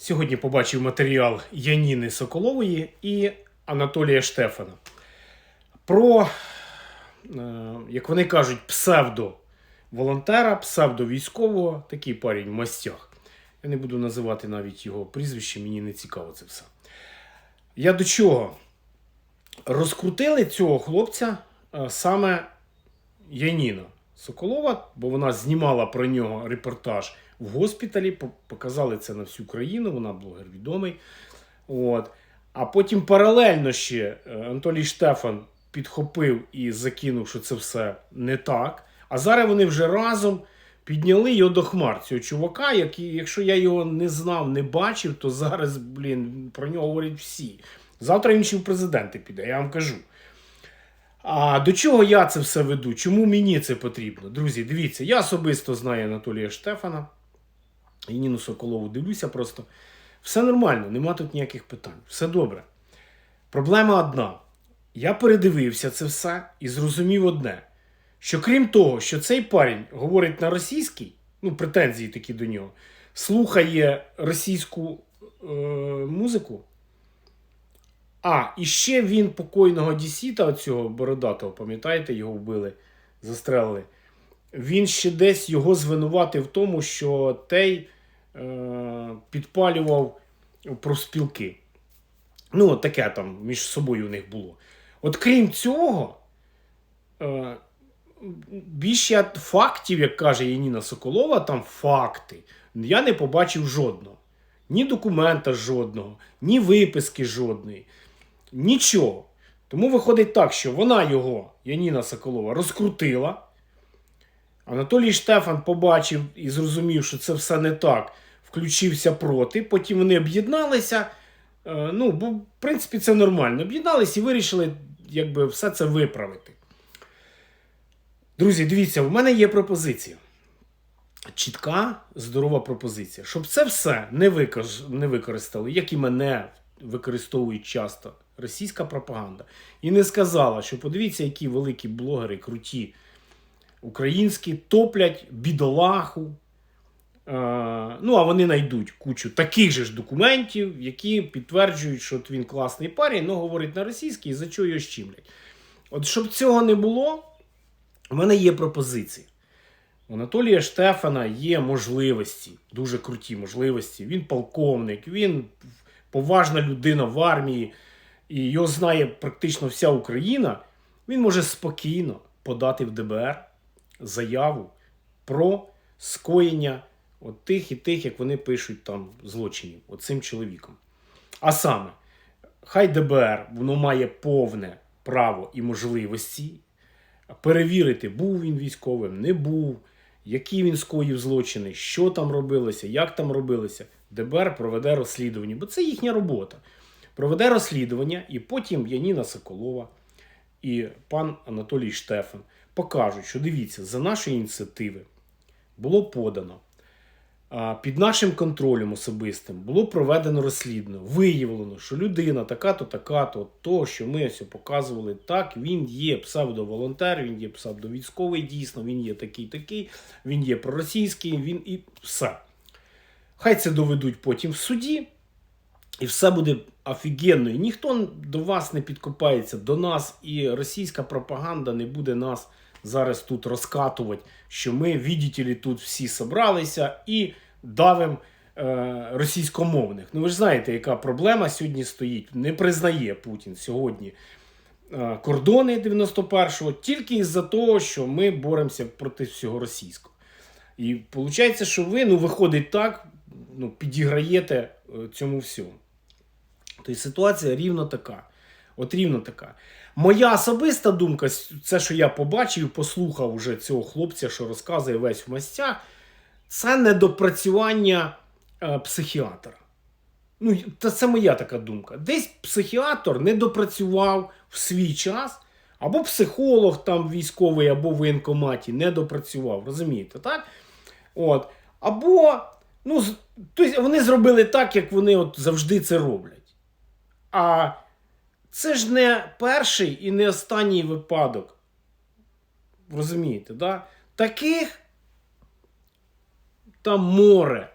Сьогодні побачив матеріал Яніни Соколової і Анатолія Штефана про, е, як вони кажуть, псевдо-волонтера, псевдо-військового, такий парень в мастях. Я не буду називати навіть його прізвище, мені не цікаво це все. Я до чого? Розкрутили цього хлопця е, саме Яніна Соколова, бо вона знімала про нього репортаж в госпіталі, показали це на всю країну, вона блогер відомий. От. А потім паралельно ще е, Анатолій Штефан підхопив і закинув, що це все не так. А зараз вони вже разом підняли його до хмар, цього чувака, який, якщо я його не знав, не бачив, то зараз, блін, про нього говорять всі. Завтра він ще в президенти піде, я вам кажу. А до чого я це все веду? Чому мені це потрібно? Друзі, дивіться, я особисто знаю Анатолія Штефана і Ніну Соколову дивлюся просто. Все нормально, нема тут ніяких питань. Все добре. Проблема одна. Я передивився це все і зрозумів одне: що крім того, що цей парень говорить на російській, ну, претензії такі до нього, слухає російську е, музику. А, і ще він покойного Дісіта, оцього бородатого, пам'ятаєте, його вбили, застрелили. Він ще десь його звинуватив в тому, що Тей е, підпалював профспілки. Ну, от таке там між собою у них було. От крім цього, е, більше фактів, як каже Яніна Соколова, там факти, я не побачив жодного. Ні документа жодного, ні виписки жодної. Нічого. Тому виходить так, що вона його, Яніна Соколова, розкрутила. Анатолій Штефан побачив і зрозумів, що це все не так, включився проти. Потім вони об'єдналися. Е, Ну, бо, в принципі, це нормально. Об'єдналися і вирішили якби, все це виправити. Друзі, дивіться, в мене є пропозиція. Чітка, здорова пропозиція. Щоб це все не, використали, як і мене використовують часто російська пропаганда, і не сказала, що подивіться, які великі блогери круті українські топлять бідолаху. Е, ну, а вони знайдуть кучу таких же ж документів, які підтверджують, що він класний парень, але говорить на російській, і за чого його щімлять. От щоб цього не було, у мене є пропозиція. У Анатолія Штефана є можливості, дуже круті можливості. Він полковник, він поважна людина в армії, і його знає практично вся Україна. Він може спокійно подати в ДБР заяву про скоєння от тих і тих, як вони пишуть там злочинів, оцим чоловіком. А саме, хай ДБР воно має повне право і можливості перевірити, був він військовим, не був, які він скоїв злочини, що там робилося, як там робилося. ДБР проведе розслідування, бо це їхня робота. Проведе розслідування, і потім Яніна Соколова і пан Анатолій Штефан покажуть, що дивіться, за нашої ініціативи було подано. Під нашим контролем особистим було проведено розслідування. Виявлено, що людина така-то, така-то, то, що ми ось показували, так, він є псевдоволонтер, він є псевдовійськовий, дійсно, він є такий-такий, він є проросійський, він і все. Хай це доведуть потім в суді, і все буде офігенно. І ніхто до вас не підкопається, до нас, і російська пропаганда не буде нас зараз тут розкатувати, що ми, відділі, тут всі собралися і давим е, російськомовних. Ну ви ж знаєте, яка проблема сьогодні стоїть. Не признає Путін сьогодні е, кордони 91-го тільки із-за того, що ми боремося проти всього російського. І виходить, що ви, ну, виходить так, ну, підіграєте е, цьому всьому. Тобто ситуація рівно така. От рівно така. Моя особиста думка, це, що я побачив, послухав уже цього хлопця, що розказує весь в мастях, це недопрацювання е, психіатра. Ну, та це моя така думка. Десь психіатр не допрацював в свій час, або психолог там військовий, або в воєнкоматі не допрацював. Розумієте, так? От. Або ну, вони зробили так, як вони от завжди це роблять. А це ж не перший і не останній випадок. Розумієте, да? Таких там море.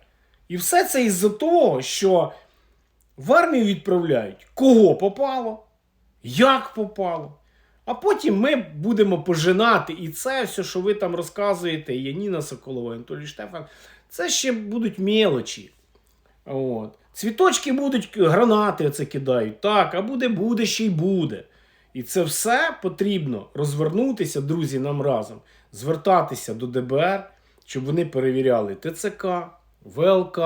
І все це із-за того, що в армію відправляють кого попало, як попало. А потім ми будемо пожинати і це все, що ви там розказуєте, Яніна Соколова, Анатолій Штефан, це ще будуть мелочі. От. Цвіточки будуть, гранати оце кидають. Так, а буде, буде, ще й буде. І це все потрібно розвернутися, друзі, нам разом, звертатися до ДБР, щоб вони перевіряли ТЦК, ВЛК,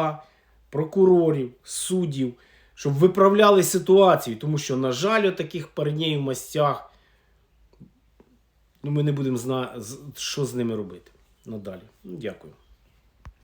прокурорів, суддів, щоб виправляли ситуацію. Тому що, на жаль, таких парней в мастях ну, ми не будемо знати, що з ними робити надалі. Ну, дякую.